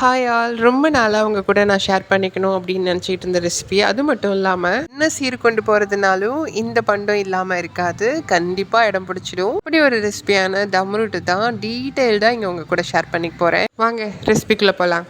Hi all ரொம்ப நாளாக அவங்க கூட நான் ஷேர் பண்ணிக்கணும் அப்படின்னு நினச்சிட்டு இருந்த ரெசிபி அது மட்டும் இல்லாமல் இன்னும் சீர் கொண்டு போகிறதுனாலும் இந்த பண்டம் இல்லாமல் இருக்காது. கண்டிப்பாக இடம் பிடிச்சிடும். இப்படி ஒரு ரெசிபியான தம்ருட்டு தான் டீட்டெயில்டாக இங்கே உங்கள் கூட ஷேர் பண்ணிக்க போகிறேன் வாங்க ரெசிபிக்குள்ளே போகலாம்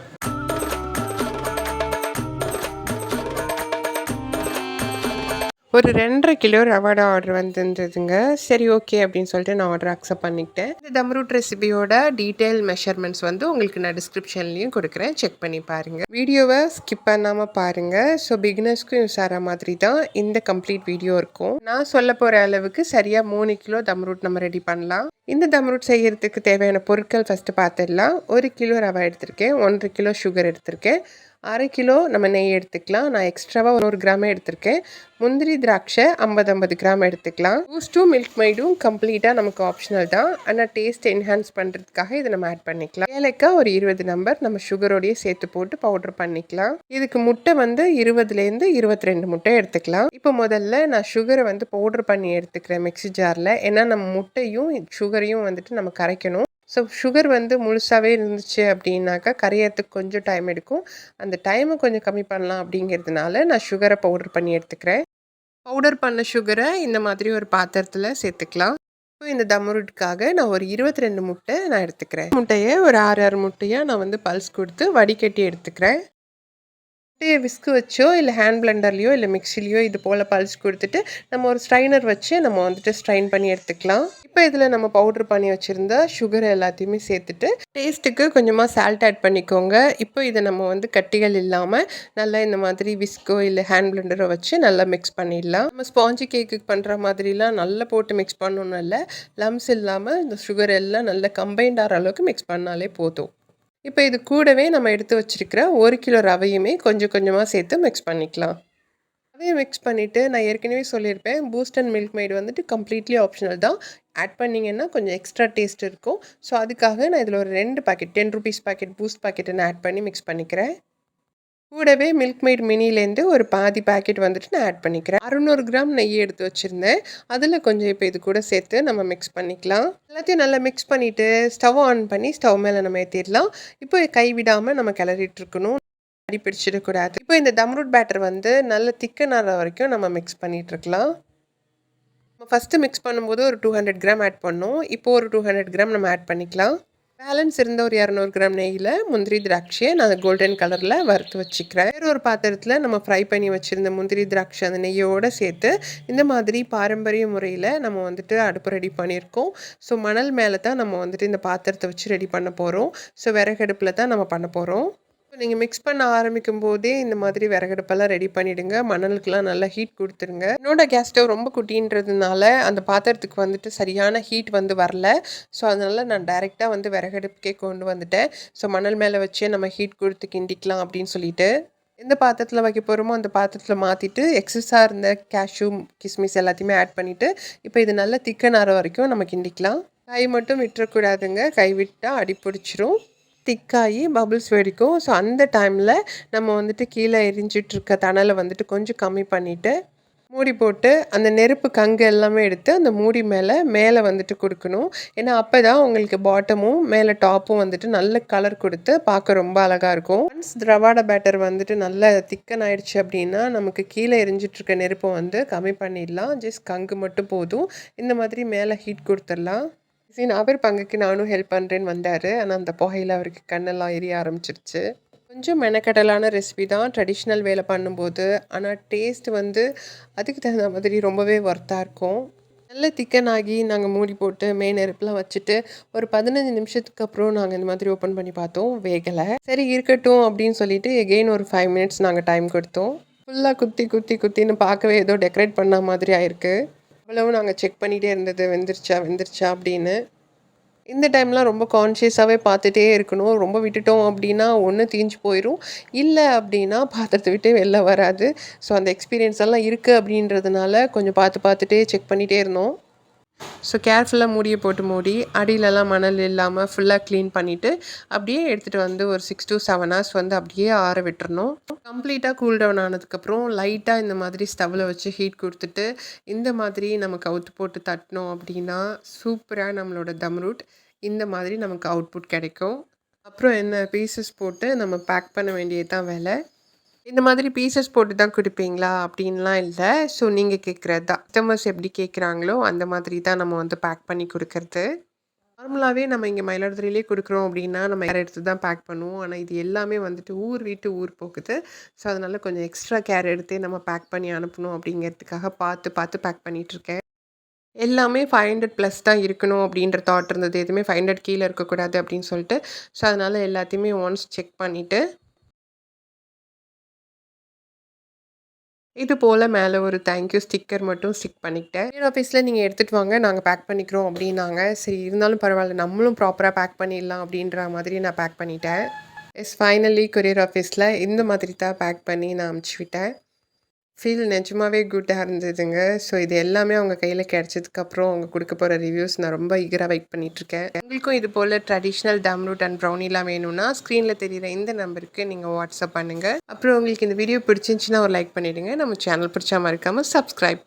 ஒரு ரெண்டரை கிலோ ரவாடா ஆர்டர் வந்துருந்ததுங்க. சரி ஓகே அப்படின்னு சொல்லிட்டு நான் ஆர்டர் அக்செப்ட் பண்ணிக்கிட்டேன். இந்த தம்ரூட் ரெசிபியோட டீட்டெயில் மெஷர்மெண்ட்ஸ் வந்து உங்களுக்கு நான் டிஸ்கிரிப்ஷன்லையும் கொடுக்குறேன். செக் பண்ணி பாருங்கள் வீடியோவை ஸ்கிப் பண்ணாமல் பாருங்கள் ஸோ பிகினர்ஸ்க்கும் யூஸ் ஆகிற மாதிரி தான் இந்த கம்ப்ளீட் வீடியோ இருக்கும். நான் சொல்ல போகிற அளவுக்கு சரியாக மூணு கிலோ தம்ரூட் நம்ம ரெடி பண்ணலாம். இந்த தம்ரூட் செய்கிறதுக்கு தேவையான பொருட்கள் ஃபஸ்ட்டு பார்த்துடலாம். ஒரு கிலோ ரவை எடுத்திருக்கேன். ஒன்றரை கிலோ சுகர் எடுத்திருக்கேன். அரை கிலோ நம்ம நெய் எடுத்துக்கலாம். நான் எக்ஸ்ட்ராவாக ஒரு கிராமே எடுத்திருக்கேன். முந்திரி திராட்சை ஐம்பது ஐம்பது கிராம் எடுத்துக்கலாம். பூஸ்ட்டும் மில்க் மைடும் கம்ப்ளீட்டாக நமக்கு ஆப்ஷனல் தான். ஆனால் டேஸ்ட் என்ஹான்ஸ் பண்ணுறதுக்காக இதை நம்ம ஆட் பண்ணிக்கலாம். ஏலக்காய் ஒரு இருபது நம்பர் நம்ம சுகரோடையே சேர்த்து போட்டு பவுடர் பண்ணிக்கலாம். இதுக்கு முட்டை வந்து இருபதுலேருந்து இருபத்தி ரெண்டு முட்டை எடுத்துக்கலாம். இப்போ முதல்ல நான் சுகரை வந்து பவுடர் பண்ணி எடுத்துக்கிறேன் மிக்ஸி ஜாரில் ஏன்னா நம்ம முட்டையும் சுகரையும் வந்துட்டு நம்ம கரைக்கணும். ஸோ சுகர் வந்து முழுசாகவே இருந்துச்சு அப்படின்னாக்கா கரையறதுக்கு கொஞ்சம் டைம் எடுக்கும். அந்த டைமை கொஞ்சம் கம்மி பண்ணலாம் அப்படிங்கிறதுனால நான் சுகரை பவுடர் பண்ணி எடுத்துக்கிறேன். பவுடர் பண்ண சுகரை இந்த மாதிரி ஒரு பாத்திரத்தில் சேர்த்துக்கலாம். இப்போ இந்த தம்ருட்டுக்காக நான் ஒரு இருபத்தி ரெண்டு முட்டை நான் எடுத்துக்கிறேன். முட்டையை ஒரு ஆறு ஆறு முட்டையாக நான் வந்து பல்ஸ் கொடுத்து வடிகட்டி எடுத்துக்கிறேன். விஸ்கு வச்சோ இல்லை ஹேண்ட் பிளெண்டர்லையோ இல்லை மிக்சிலையோ இது போல் பல்ஸ் கொடுத்துட்டு நம்ம ஒரு ஸ்ட்ரைனர் வச்சு நம்ம வந்துட்டு ஸ்ட்ரைன் பண்ணி எடுத்துக்கலாம். இப்போ இதில் நம்ம பவுட்ரு பண்ணி வச்சுருந்த சுகர் எல்லாத்தையுமே சேர்த்துட்டு டேஸ்ட்டுக்கு கொஞ்சமாக சால்ட் ஆட் பண்ணிக்கோங்க. இப்போ இதை நம்ம வந்து கட்டிகள் இல்லாமல் நல்லா இந்த மாதிரி விஸ்கோ இல்லை ஹேண்ட் பிளெண்டரோ வச்சு நல்லா மிக்ஸ் பண்ணிடலாம். நம்ம ஸ்பாஞ்சு கேக்கு பண்ணுற மாதிரிலாம் நல்லா போட்டு மிக்ஸ் பண்ணணும் இல்லை லம்ஸ் இல்லாமல் இந்த சுகர் எல்லாம் நல்லா கம்பைண்ட் ஆகிற அளவுக்கு மிக்ஸ் பண்ணாலே போதும். இப்போ இது கூடவே நம்ம எடுத்து வச்சுருக்கிற ஒரு கிலோ ரவையுமே கொஞ்சம் கொஞ்சமாக சேர்த்து மிக்ஸ் பண்ணிக்கலாம். அதையும் மிக்ஸ் பண்ணிவிட்டு நான் ஏற்கனவே சொல்லியிருப்பேன் பூஸ்ட் அண்ட் மில்க் மைடு வந்துட்டு கம்ப்ளீட்லி ஆப்ஷனல் தான். ஆட் பண்ணிங்கன்னா கொஞ்சம் எக்ஸ்ட்ரா டேஸ்ட் இருக்கும். ஸோ அதுக்காக நான் இதில் ஒரு ரெண்டு packet ten rupees packet Boost பாக்கெட்டை நான் ஆட் பண்ணி மிக்ஸ் பண்ணிக்கிறேன். கூடவே மில்க் மெய்ட் மினிலேருந்து ஒரு பாதி பேக்கெட் வந்துட்டு நான் ஆட் பண்ணிக்கிறேன். அறுநூறு கிராம் நெய் எடுத்து வச்சுருந்தேன். அதில் கொஞ்சம் இப்போ இது கூட சேர்த்து நம்ம மிக்ஸ் பண்ணிக்கலாம். எல்லாத்தையும் நல்லா மிக்ஸ் பண்ணிவிட்டு ஸ்டவ் ஆன் பண்ணி ஸ்டவ் மேலே நம்ம ஏற்றிடலாம் இப்போ கை விடாமல் நம்ம கிளறிட்டு இருக்கணும். அடி பிடிச்சிடக்கூடாது. இப்போ இந்த தம்ரூட் பேட்டர் வந்து நல்ல திக்கனாகிற வரைக்கும் நம்ம மிக்ஸ் பண்ணிகிட்ருக்கலாம் நம்ம ஃபஸ்ட்டு மிக்ஸ் பண்ணும்போது ஒரு டூ ஹண்ட்ரட் கிராம் ஆட் பண்ணோம். இப்போ ஒரு டூ ஹண்ட்ரட் கிராம் நம்ம ஆட் பண்ணிக்கலாம். பேலன்ஸ் இருந்த ஒரு இரநூறு கிராம் நெய்யில் முந்திரி திராட்சையை நான் கோல்டன் கலரில் வறுத்து வச்சுக்கிறேன். வேறு ஒரு பாத்திரத்தில் நம்ம ஃப்ரை பண்ணி வச்சுருந்த முந்திரி திராட்சை அந்த நெய்யோடு சேர்த்து இந்த மாதிரி பாரம்பரிய முறையில் நம்ம வந்துட்டு அடுப்பு ரெடி பண்ணியிருக்கோம். ஸோ மணல் மேலே தான் நம்ம வந்துட்டு இந்த பாத்திரத்தை வச்சு ரெடி பண்ண போகிறோம் ஸோ விறகடுப்பில் தான் நம்ம பண்ண போகிறோம் நீங்கள் மிக்ஸ் பண்ண ஆரம்பிக்கும் போதே இந்த மாதிரி விறகடுப்பெல்லாம் ரெடி பண்ணிவிடுங்க மணலுக்கெலாம் நல்லா ஹீட் கொடுத்துருங்க. என்னோட கேஸ் ஸ்டவ் ரொம்ப குட்டின்றதுனால அந்த பாத்திரத்துக்கு வந்துட்டு சரியான ஹீட் வந்து வரல. ஸோ அதனால் நான் டைரெக்டாக வந்து விறகடுப்புக்கே கொண்டு வந்துட்டேன். ஸோ மணல் மேலே வச்சே நம்ம ஹீட் கொடுத்து கிண்டிக்கலாம் அப்படின்னு சொல்லிட்டு எந்த பாத்திரத்தில் வைக்க போகிறோமோ அந்த பாத்திரத்தில் மாற்றிட்டு எக்ஸஸாக இருந்த கேஷ்யூ கிஸ்மிஸ் எல்லாத்தையுமே ஆட் பண்ணிவிட்டு இப்போ இது நல்லா திக்கனார வரைக்கும் நம்ம கிண்டிக்கலாம். கை மட்டும் விட்டுறக்கூடாதுங்க. கை விட்டால் அடி பிடிச்சிரும். திக்காகி பபுள்ஸ் வெடிக்கும். ஸோ அந்த டைமில் நம்ம வந்துட்டு கீழே எரிஞ்சிட்ருக்க தணலை வந்துட்டு கொஞ்சம் கம்மி பண்ணிவிட்டு மூடி போட்டு அந்த நெருப்பு கங்கு எல்லாமே எடுத்து அந்த மூடி மேலே மேலே வந்துட்டு கொடுக்கணும். ஏன்னா அப்போ தான் உங்களுக்கு பாட்டமும் மேலே டாப்பும் வந்துட்டு நல்ல கலர் கொடுத்து பார்க்க ரொம்ப அழகாக இருக்கும். ஒன்ஸ் திரவாட பேட்டர் வந்துட்டு நல்ல திக்கன் ஆயிடுச்சு அப்படின்னா நமக்கு கீழே எரிஞ்சிட்ருக்க நெருப்பை வந்து கம்மி பண்ணிடலாம். ஜஸ்ட் கங்கு மட்டும் போதும். இந்த மாதிரி மேலே ஹீட் கொடுத்துடலாம். சரி அவர் பங்குக்கு நானும் ஹெல்ப் பண்ணுறேன்னு வந்தார். ஆனால் அந்த புகையில் அவருக்கு கண்ணெல்லாம் எரிய ஆரம்பிச்சிருச்சு. கொஞ்சம் மெனக்கடலான ரெசிபி தான் ட்ரெடிஷ்னல் வேலை பண்ணும்போது. ஆனால் டேஸ்ட் வந்து அதுக்கு தகுந்த மாதிரி ரொம்பவே ஒர்த்தாக இருக்கும். நல்ல திக்கன் ஆகி நாங்கள் மூடி போட்டு மே நெருப்புலாம் வச்சுட்டு ஒரு பதினஞ்சு நிமிஷத்துக்கு அப்புறம் நாங்கள் இந்த மாதிரி ஓப்பன் பண்ணி பார்த்தோம். வேகலை. சரி இருக்கட்டும் அப்படின்னு சொல்லிட்டு எகெயின் ஒரு ஃபைவ் மினிட்ஸ் நாங்கள் டைம் கொடுத்தோம். ஃபுல்லாக குத்தி குத்தி குத்தின்னு பார்க்கவே ஏதோ டெக்கரேட் பண்ண மாதிரி ஆயிருக்கு. அவ்வளவு நாங்கள் செக் பண்ணிகிட்டே இருந்தது. வெந்துருச்சா வெந்துருச்சா? அப்படின்னு. இந்த டைம்லாம் ரொம்ப கான்ஷியஸாகவே பார்த்துட்டே இருக்கணும். ரொம்ப விட்டுட்டோம் அப்படின்னா ஒன்று தீஞ்சு போயிடும் இல்லை அப்படின்னா பாத்திரத்தை விட்டே வெளில வராது. ஸோ அந்த எக்ஸ்பீரியன்ஸ் எல்லாம் இருக்குது அப்படின்றதுனால கொஞ்சம் பார்த்து பார்த்துட்டே செக் பண்ணிகிட்டே இருந்தோம். ஸோ கேர்ஃபுல்லாக மூடியை போட்டு மூடி அடியிலலாம் மணல் இல்லாமல் ஃபுல்லாக க்ளீன் பண்ணிவிட்டு அப்படியே எடுத்துகிட்டு வந்து ஒரு சிக்ஸ் டு செவன் ஹவர்ஸ் வந்து அப்படியே ஆற விட்டுறணும். கம்ப்ளீட்டாக கூல் டவுன் ஆனதுக்கப்புறம் லைட்டாக இந்த மாதிரி ஸ்டவ்வில் வச்சு ஹீட் கொடுத்துட்டு இந்த மாதிரி நமக்கு அவுத்து போட்டு தட்டினோம் அப்படின்னா சூப்பராக நம்மளோட தம் ரூட் இந்த மாதிரி நமக்கு அவுட்புட் கிடைக்கும். அப்புறம் என்ன பீசஸ் போட்டு நம்ம பேக் பண்ண வேண்டியது தான் வேலை. இந்த மாதிரி பீசஸ் போட்டு தான் கொடுப்பீங்களா அப்படின்லாம் இல்லை ஸோ நீங்கள் கேட்குறது தான். கஸ்டமர்ஸ் எப்படி கேட்குறாங்களோ, அந்த மாதிரி தான் நம்ம வந்து பேக் பண்ணி கொடுக்கறது நார்மலாகவே நம்ம இங்கே மயிலாடுதுறையிலே கொடுக்குறோம் அப்படின்னா, நம்ம கேர் எடுத்து தான் பேக் பண்ணுவோம். ஆனால் இது எல்லாமே வந்துட்டு ஊர் வீட்டு ஊர் போகுது. ஸோ அதனால் கொஞ்சம் எக்ஸ்ட்ரா கேர் எடுத்து நம்ம பேக் பண்ணி அனுப்பணும் அப்படிங்கிறதுக்காக பார்த்து பார்த்து பேக் பண்ணிகிட்ருக்கேன் எல்லாமே 500 ப்ளஸ் தான் இருக்கணும் அப்படின்ற தாட் இருந்தது. எதுவுமே ஃபைவ் ஹண்ட்ரட் கீழே இருக்கக்கூடாது அப்படின்னு சொல்லிட்டு. ஸோ அதனால் எல்லாத்தையுமே ஒன்ஸ் செக் பண்ணிவிட்டு இது போல் மேலே ஒரு தேங்க் யூ ஸ்டிக்கர் மட்டும் ஸ்டிக் பண்ணிக்கிட்டேன். கொரியர் ஆஃபீஸில் நீங்கள் எடுத்துகிட்டு வாங்க, நாங்கள் பேக் பண்ணிக்கிறோம் அப்படின்னாங்க. சரி இருந்தாலும் பரவாயில்ல நம்மளும் ப்ராப்பராக பேக் பண்ணிடலாம் அப்படின்ற மாதிரி நான் பேக் பண்ணிட்டேன். எஸ் ஃபைனலி கொரியர் ஆஃபீஸில் இந்த மாதிரி தான் பேக் பண்ணி நான் அமுச்சு விட்டேன். ஃபீல் நிஜமாவே குட்டாக இருந்ததுங்க. ஸோ இது எல்லாமே அவங்க கையில் கிடச்சதுக்கப்புறம் அவங்க கொடுக்க போகிற ரிவ்யூஸ் நான் ரொம்ப ஈகராக வெயிட் பண்ணிட்டுருக்கேன். உங்களுக்கும் இது போல் ட்ரெடிஷ்னல் டம் ரூட் அண்ட் ப்ரௌனிலாம் வேணும்னா, ஸ்க்ரீனில் தெரியிற இந்த நம்பருக்கு நீங்கள் வாட்ஸ்அப் பண்ணுங்கள் அப்புறம் உங்களுக்கு இந்த வீடியோ பிடிச்சிருந்துச்சுன்னா ஒரு லைக் பண்ணிடுங்க. நம்ம சேனல் பிடிச்சா இருக்காமல் சப்ஸ்கிரைப்